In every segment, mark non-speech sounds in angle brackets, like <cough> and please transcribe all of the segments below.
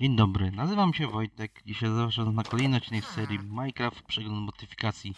Dzień dobry, nazywam się Wojtek. Dzisiaj zapraszam na kolejny odcinek serii Minecraft Przegląd Modyfikacji.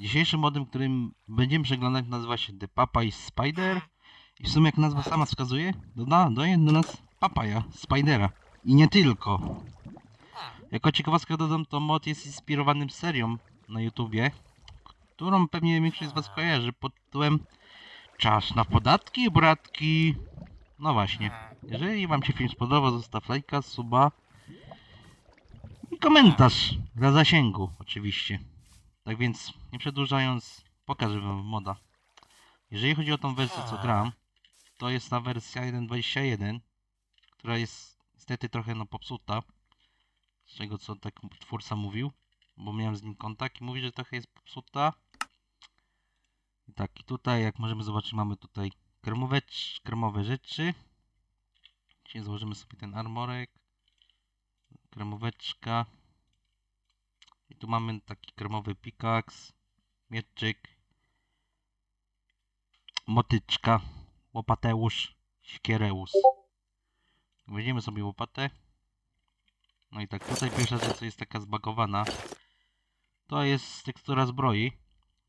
Dzisiejszym modem, którym będziemy przeglądać nazywa się The Papaya Spider. I w sumie jak nazwa sama wskazuje, doda, doje do nas Papaya Spidera. I nie tylko. Jako ciekawostkę dodam, to mod jest inspirowany serią na YouTubie, którą pewnie większość z Was kojarzy pod tytułem Czas na podatki, bratki. No właśnie. Jeżeli Wam się film spodobał, zostaw lajka, suba i komentarz dla zasięgu, oczywiście. Tak więc, nie przedłużając, pokażę Wam moda. Jeżeli chodzi o tą wersję, co gram, to jest ta wersja 1.21, która jest niestety trochę no popsuta, z czego co tak twórca mówił, bo miałem z nim kontakt i mówi, że trochę jest popsuta. I tak, i tutaj, jak możemy zobaczyć, mamy tutaj kremówecz, kremowe rzeczy. Dzisiaj założymy sobie ten armorek. Kremóweczka. I tu mamy taki kremowy pikaks. Mieczyk. Motyczka. Łopateusz. Sikiereus. Weźmiemy sobie łopatę. No i tak, tutaj pierwsza rzecz, jest taka zbagowana. To jest tekstura zbroi.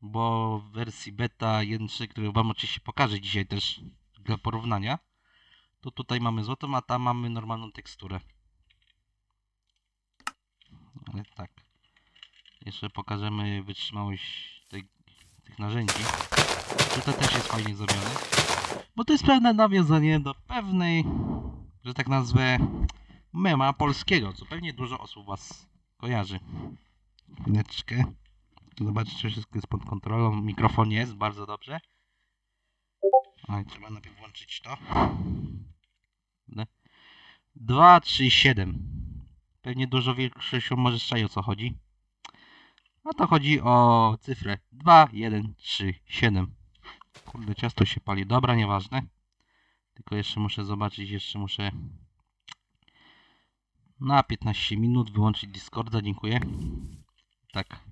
Bo w wersji beta 1.3, który wam oczywiście pokażę dzisiaj też dla porównania to tutaj mamy złotą, a tam mamy normalną teksturę. Ale tak. Jeszcze pokażemy wytrzymałość tej, tych narzędzi. Tutaj też jest fajnie zrobione. Bo to jest pewne nawiązanie do pewnej, że tak nazwę, mema polskiego, co pewnie dużo osób was kojarzy. Chwileczkę. Zobaczcie, czy wszystko jest pod kontrolą. Mikrofon jest, bardzo dobrze. Ale trzeba najpierw włączyć to. 2, 3, 7. Pewnie dużo większością może strzeli o co chodzi. A to chodzi o cyfrę 2, 1, 3, 7. Kurde, ciasto się pali. Dobra, nieważne. Tylko jeszcze muszę zobaczyć, jeszcze muszę na 15 minut wyłączyć Discorda, dziękuję. Tak.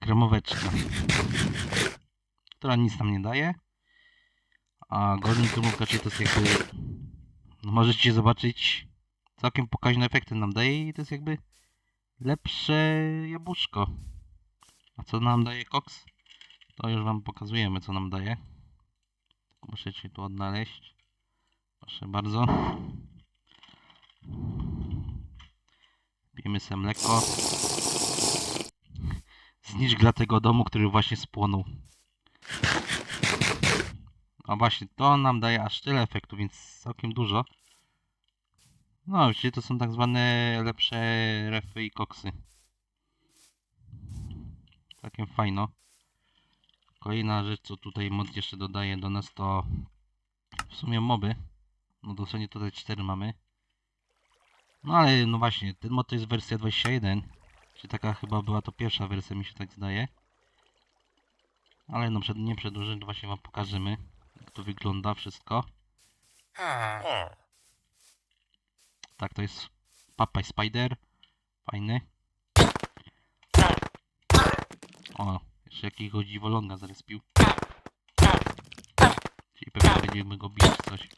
Kremóweczka. Która nic nam nie daje. A Golden Kremówka, czyli to jest jakby no możecie zobaczyć całkiem pokaźne efekty nam daje i to jest jakby lepsze jabłuszko. A co nam daje koks? To już wam pokazujemy co nam daje. Muszę się tu odnaleźć. Proszę bardzo. Pijemy sobie mleko. Znicz dla tego domu, który właśnie spłonął. A właśnie, to nam daje aż tyle efektu, więc całkiem dużo. No, czyli to są tak zwane lepsze refy i koksy. Całkiem fajno. Kolejna rzecz, co tutaj mod jeszcze dodaje do nas, to w sumie moby. No dosłownie tutaj 4 mamy. No ale no właśnie, ten mod to jest wersja 21. Czy taka chyba była to pierwsza wersja, mi się tak zdaje. Ale no przed, nie przedłużę, właśnie wam pokażemy jak to wygląda wszystko. Tak, to jest Papay Spider. Fajny. O, jeszcze jakiego dziwoląga zarespił. Czyli pewnie będziemy go bić czy coś.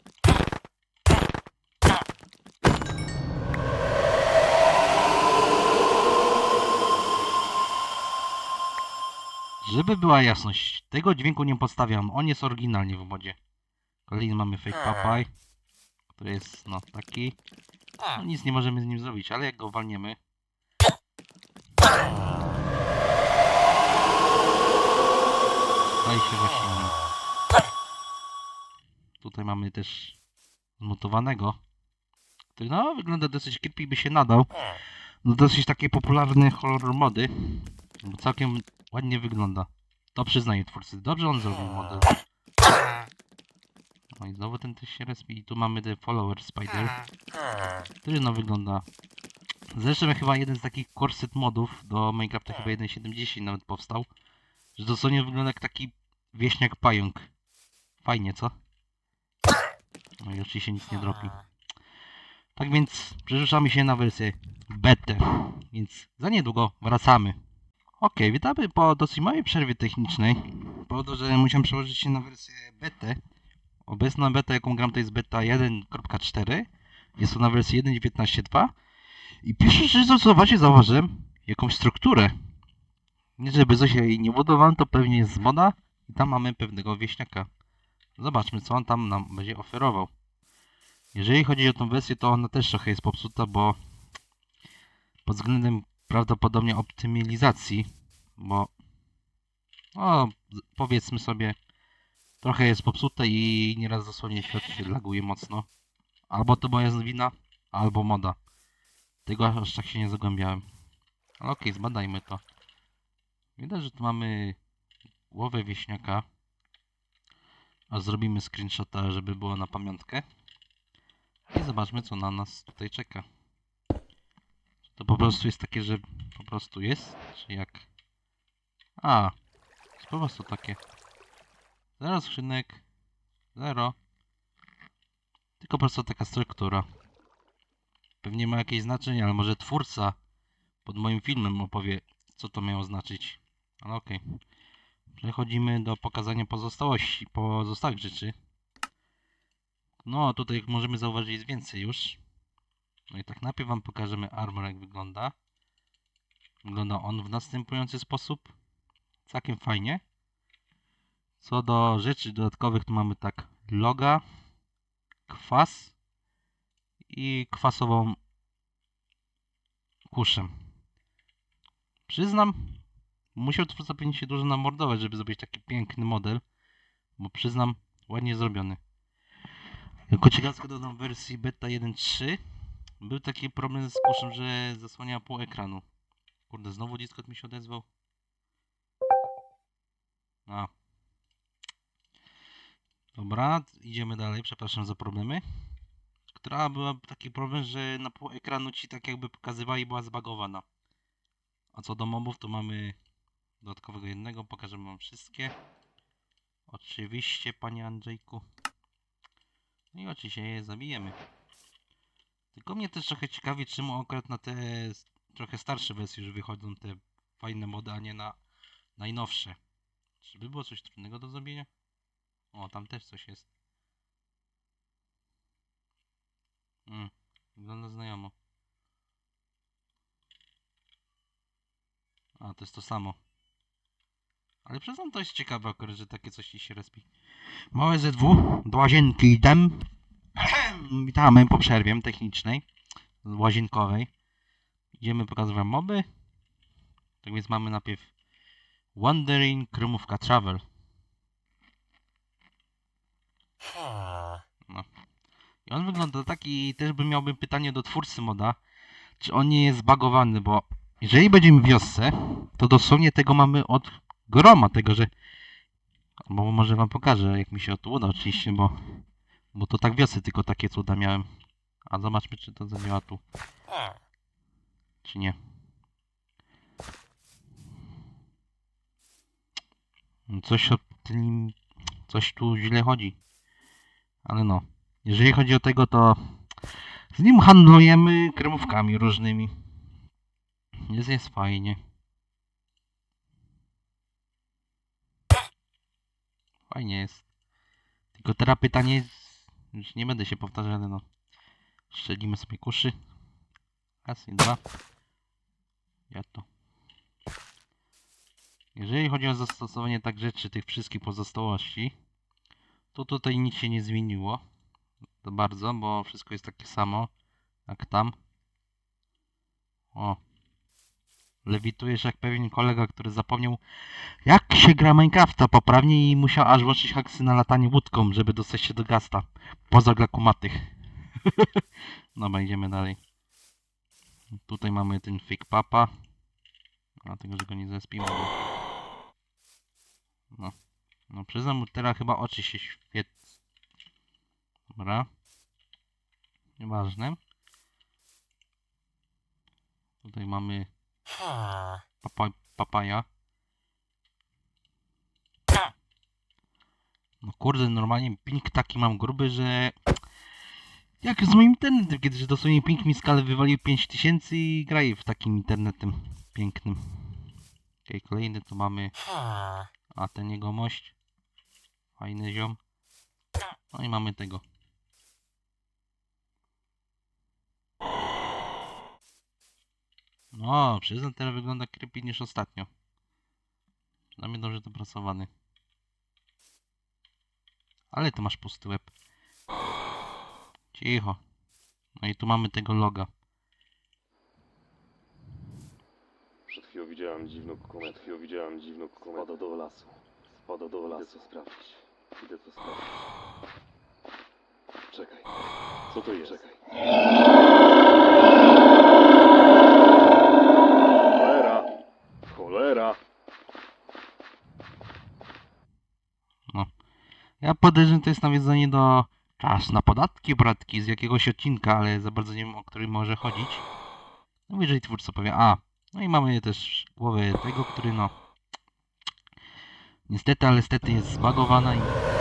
Żeby była jasność, tego dźwięku nie podstawiam. On jest oryginalnie w modzie. Kolejny mamy fake papaj, który jest no taki. No, nic nie możemy z nim zrobić, ale jak go walniemy. Staje się właśnie. Tutaj mamy też zmutowanego, który no wygląda dosyć creepy by się nadał. No dosyć takie popularne horror mody. Bo całkiem ładnie wygląda. To przyznaję twórcy. Dobrze on zrobił model. No i znowu ten też się respi. I tu mamy The Follower Spider, który no wygląda. Zresztą chyba jeden z takich corset modów do Minecrafta chyba 1.70 nawet powstał. Że dosłownie wygląda jak taki wieśniak pająk. Fajnie, co? No i oczywiście nic nie dropi. Tak więc przerzucamy się na wersję betę. Więc za niedługo wracamy. Ok, witamy po dosyć małej przerwie technicznej. Po to, że musiałem przełożyć się na wersję betę. Obecna beta, jaką gram, to jest beta 1.4. Jest to na wersji 1.19.2. I pierwsze rzecz, co zobaczcie, zauważyłem jakąś strukturę. Nie żeby coś jej nie budowałem, to pewnie jest z moda i tam mamy pewnego wieśniaka. Zobaczmy, co on tam nam będzie oferował. Jeżeli chodzi o tą wersję, to ona też trochę jest popsuta, bo pod względem prawdopodobnie optymalizacji, bo no, powiedzmy sobie, trochę jest popsute i nieraz dosłownie świat się laguje mocno. Albo to moja wina, albo moda. Tego aż tak się nie zagłębiałem. Ale okej, zbadajmy to. Widać, że tu mamy głowę wieśniaka. A zrobimy screenshota, żeby było na pamiątkę. I zobaczmy, co na nas tutaj czeka. To po prostu jest takie, że po prostu jest? Czy jak? A, jest po prostu takie. Zero skrzynek. Zero. Tylko po prostu taka struktura. Pewnie ma jakieś znaczenie, ale może twórca pod moim filmem opowie, co to miało znaczyć. Ale okej. Przechodzimy do pokazania pozostałości, pozostałych rzeczy. No, tutaj jak możemy zauważyć więcej już. No i tak najpierw wam pokażemy armor jak wygląda. Wygląda on w następujący sposób. Całkiem fajnie. Co do rzeczy dodatkowych, to mamy tak loga, kwas i kwasową kuszę. Przyznam, musiał twórca pewnie się dużo namordować, żeby zrobić taki piękny model, bo przyznam, ładnie zrobiony. Jako ciekawostkę dodam wersji beta 1.3 był taki problem z kuszem, że zasłaniała pół ekranu. Kurde, znowu Discord mi się odezwał. A. Dobra, idziemy dalej, przepraszam za problemy. Która była taki problem, że na pół ekranu ci tak jakby pokazywała i była zbagowana. A co do mobów, to mamy dodatkowego jednego, pokażę wam wszystkie. Oczywiście, panie Andrzejku. No i oczywiście je zabijemy. Tylko mnie też trochę ciekawi, czemu akurat na te trochę starsze wersje już wychodzą te fajne mody, a nie na najnowsze. Czy by było coś trudnego do zrobienia? O, tam też coś jest. Mm, wygląda znajomo. A, to jest to samo. Ale przyznam, to jest ciekawe akurat, że takie coś ci się respi. Małe ZW, do łazienki idę. <clears throat> Witamy po przerwie technicznej, łazienkowej. Idziemy pokazywać moby. Tak więc mamy najpierw Wandering Krymówka Travel. No. I on wygląda tak i też bym miałbym pytanie do twórcy moda, czy on nie jest zbagowany, bo jeżeli będziemy w wiosce, to dosłownie tego mamy od groma, tego, że bo może wam pokażę, jak mi się to uda oczywiście, bo bo to tak wiosy tylko takie cuda miałem. A zobaczmy, czy to zadziała tu, czy nie. Coś o tym, coś tu źle chodzi. Ale no, jeżeli chodzi o tego, to z nim handlujemy kremówkami różnymi. Jest, jest fajnie. Fajnie jest. Tylko teraz pytanie jest, już nie będę się powtarzał, ale no. Strzelimy sobie kuszy. Raz i dwa. Ja to. Jeżeli chodzi o zastosowanie tak rzeczy, tych wszystkich pozostałości, to tutaj nic się nie zmieniło. To bardzo, bo wszystko jest takie samo jak tam. O. Lewitujesz jak pewien kolega, który zapomniał jak się gra Minecrafta poprawnie i musiał aż włączyć haksy na latanie łódką, żeby dostać się do gasta. Poza dla kumatych. <laughs> Dobra, idziemy dalej. Tutaj mamy ten fake papa. Dlatego, że go nie zespimy. bo- No. No przyznam, teraz chyba oczy się świecą. Dobra. Nieważne. Tutaj mamy papa papaja. No kurde, normalnie ping taki mam gruby, że... Jak z moim internetem, kiedyś dosłownie ping mi skalę wywalił 5000 i graje w takim internetem pięknym. Okej, kolejny tu mamy... A ten jego mość. Fajny ziom. No i mamy tego. No, przyznam, teraz wygląda creepy niż ostatnio. Przynajmniej dobrze dopracowany. Ale tu masz pusty łeb. Cicho. No i tu mamy tego loga. Przed chwilą widziałem dziwną kukomę. Przed chwilą widziałem dziwną kukomę. Spada do lasu. Spada do lasu. Idę to sprawdzić. Idę to sprawdzić. Czekaj. Co to jest? Czekaj. Cholera! Cholera! Ja podejrzewam, to jest nawiązanie do czas na podatki, bratki, z jakiegoś odcinka, ale za bardzo nie wiem, o który może chodzić. No jeżeli twórca powie, a, no i mamy też głowę tego, który no... Niestety, ale stety jest zbagowana i...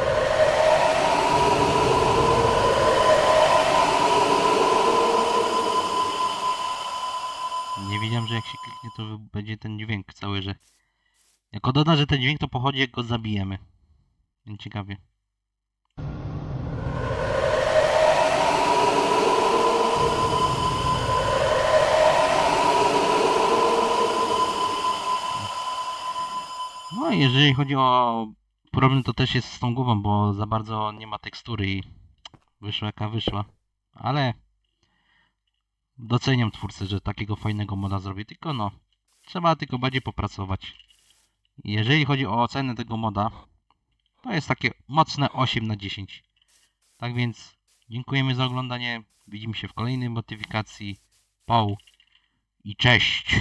Nie wiedziałem, że jak się kliknie, to będzie ten dźwięk cały, że... Jako doda, że ten dźwięk to pochodzi, jak go zabijemy. Ciekawie. No i jeżeli chodzi o problem, to też jest z tą głową, bo za bardzo nie ma tekstury i wyszła jaka wyszła. Ale doceniam twórcę, że takiego fajnego moda zrobi, tylko no, trzeba tylko bardziej popracować. Jeżeli chodzi o ocenę tego moda, to jest takie mocne 8 na 10. Tak więc dziękujemy za oglądanie. Widzimy się w kolejnej modyfikacji. Pał i cześć!